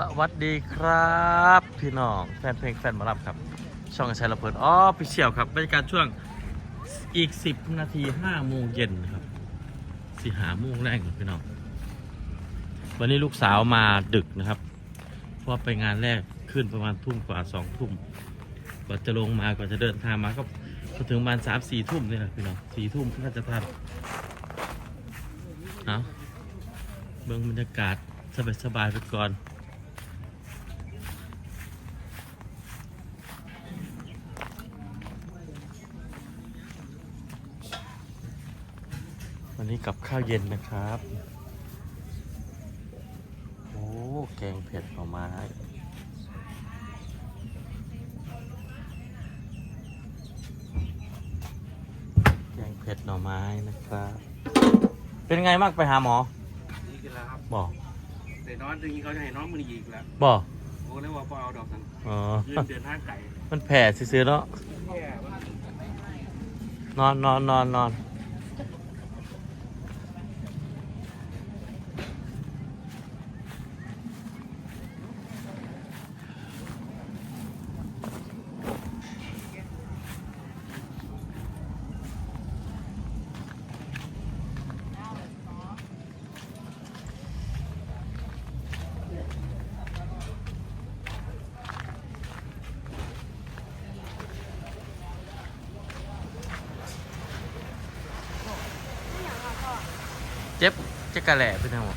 สวัสดีครับ พี่น้องแฟนเพลงแฟนหมอลำครับ ช่องชัยระเบิดอ๋อพี่เชียวครับบรรยากาศช่วงอีก 10 นาที5โมงเย็นครับสี่หาโมงแรกพี่น้อง วันนี้ลูกสาวมาดึกนะครับ เพราะว่าไปงานแรกขึ้นประมาณทุ่มกว่าสองทุ่มกว่าจะลงมากว่าจะเดินทางมาก็ก็ถึงประมาณสามสี่ทุ่มนี่แหละพี่น้องสี่ทุ่มน่าจะทันเอาเบื้องบรรยากาศสบายๆไปก่อน นนี้กับข้าวเย็นนะครับ โอ้ แกงเผ็ดหน่อไม้แกงเผ็ดหน่อไม้นะครับ เป็นไงบ้างไปหาหมอดีขึ้นแล้วครับบอกแต่นอนถึงนี้เขาจะให้น้องมันอีกแล้วบอกโอ้เลยว่าพอเอาดอกสันอ๋อ ยืนเดินทางไก่มันแผ่ซื้อๆเนาะ แค่มันนอนนอนนอนนอน เจ็บเจ็บกระแหล่เป็นยังไง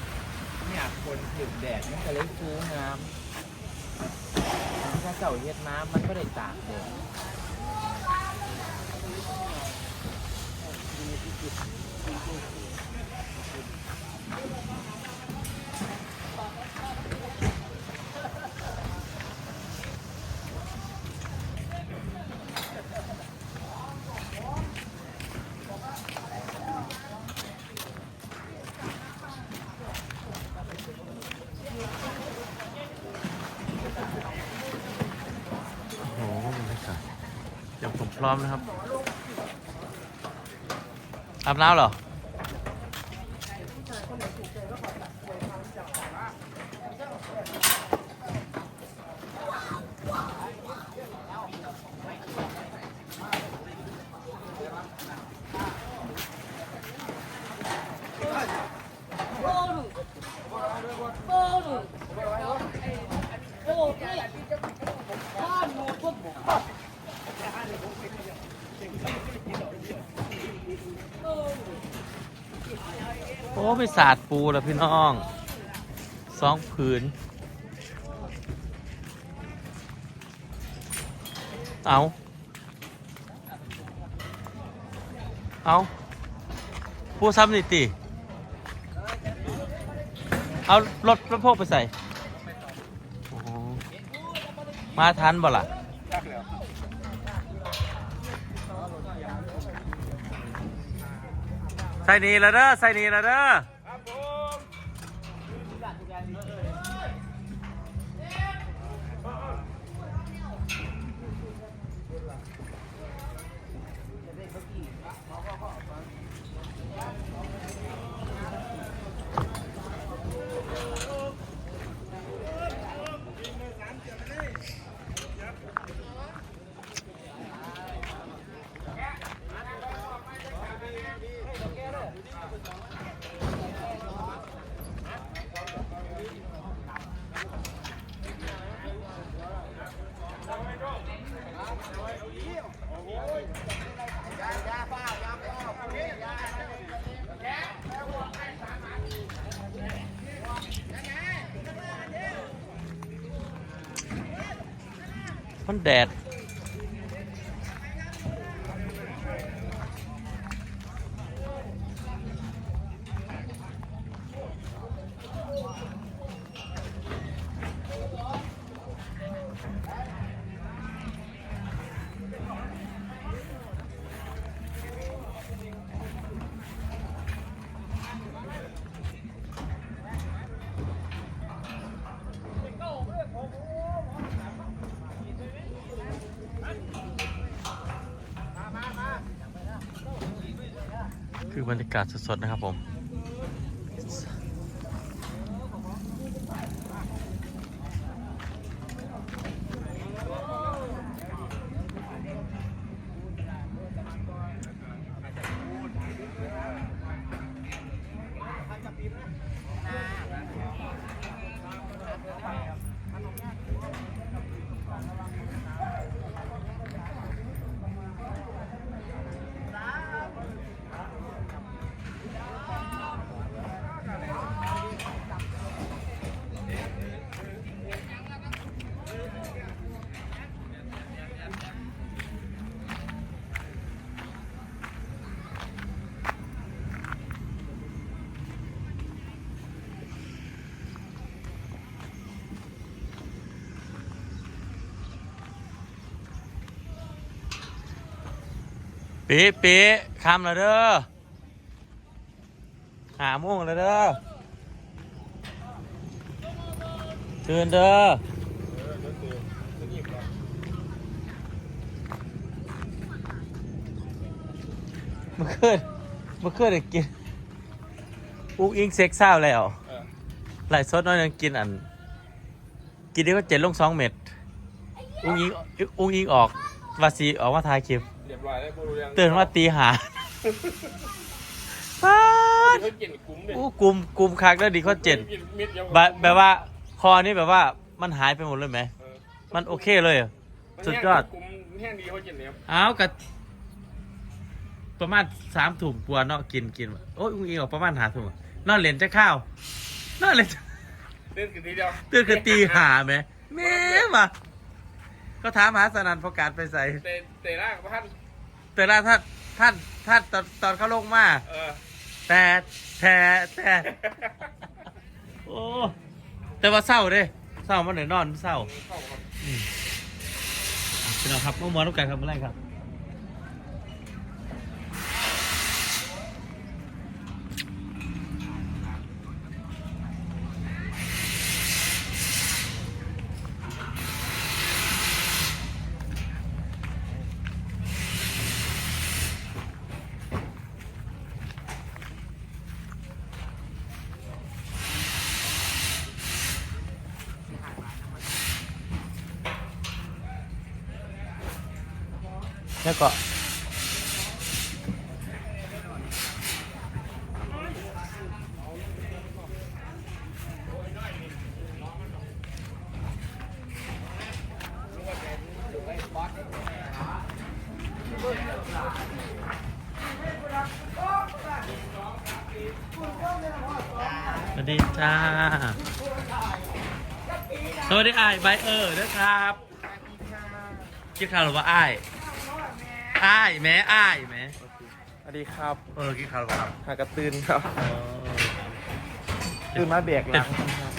เนี่ยคนถึงแดดมันก็เลยฟูงามถ้าเจ้าเฮ็ดน้ำมันก็ได้ตากแดด โอ้โหบรรยากาศเดี๋ยวผม พร้อมนะครับอาบน้ำเหรอ โอ้ไปสาดปูแล้วพี่น้องสองผืน เอา เอาผู้ซ้ำนี่ตีเอารถรถพวกไปใส่ มาทันบ่ล่ะ ใส่นี่แล้วเด้อใส่นี่แล้วเด้อ มันแดด คือบรรยากาศสดๆนะครับผม ปีปีคำล้วเด้อหาโมุ่งล้วเด้อตื่นเด้อเมื่อคืนเมื่อคืนได้กินอุ้งอิงเซ็กซ์เศร้าแล้วหลฟ์สดน้อยยังกินอัน กินได้ก็เจ็ดลงสองเม็ดอุ้งอิงอุ้งอิงออกวาซีออกมาถ่ายคลิป รียบร้อยแล้วกูรู้ยังตื่นมาตีหาป๊าดเขากินกุ้มเลยอู้กลุ่มกลุ่มคักแล้วดีข้อเจ็ดกินมิดเดียวแบบแบบว่าคอนี่แบบว่ามันหายไปหมดเลยไหมมันโอเคเลยอะสุดยอด กุ้มแห้งดีเขากินเนี่ยอ้าวกับประมาณสามถุงกลัวเนาะกินกินโอ้ยอุ้งอิงออกประมาณหาถุงนอนเล่นจะข้าวนอนเล่นจะเล่นกันทีเดียวตื่นคือตีหาไหมแม่มาก็ถามหาสนันประกาศไปใส่เตะเตะหน้ากับท่าน แต่ละท่านท่านท่านตอนตอนเขาลงมาเออแต่แต่แต่โอ้แต่ว่าเศร้าเด้เศร้ามันไหนนอนเศร้าเข้าครับ พี่น้องครับเมื่อวานต้องการทำอะไรครับ แล้วก็สวัสดีจ้า สวัสดีไอ้ายไบเออร์ด้วยครับคิดข่าวหรือว่าไอ้าย อ้ายแม้อ้ายแม้สวัสดีครับเออคิดข่าวหรือเปล่าครับหากระตื่นครับเออตื่นมาเบรกหลัง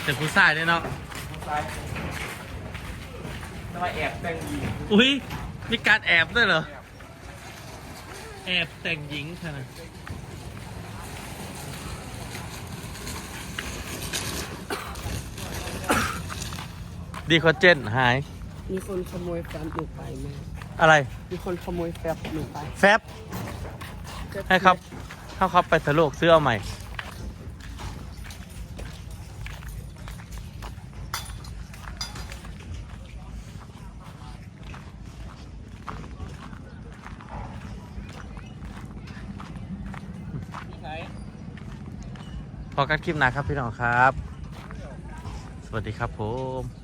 แต่ผู้ชายด้วยเนาะซ้ายทำไมแอบแต่งหญิงอุ้ยมีการแอบด้วยเหรอ แอบแต่งหญิงขนาดดีคอเจนหาย มีคนขโมยแฟมหนูไปไหม อะไร มีคนขโมยแฟมหนูไปแฟบให้ครับเข้าครับไปทะโลกซื้อเอาใหม่ที่ไหนพอกันคลิปหนาครับพี่น้องครับ สวัสดีครับผม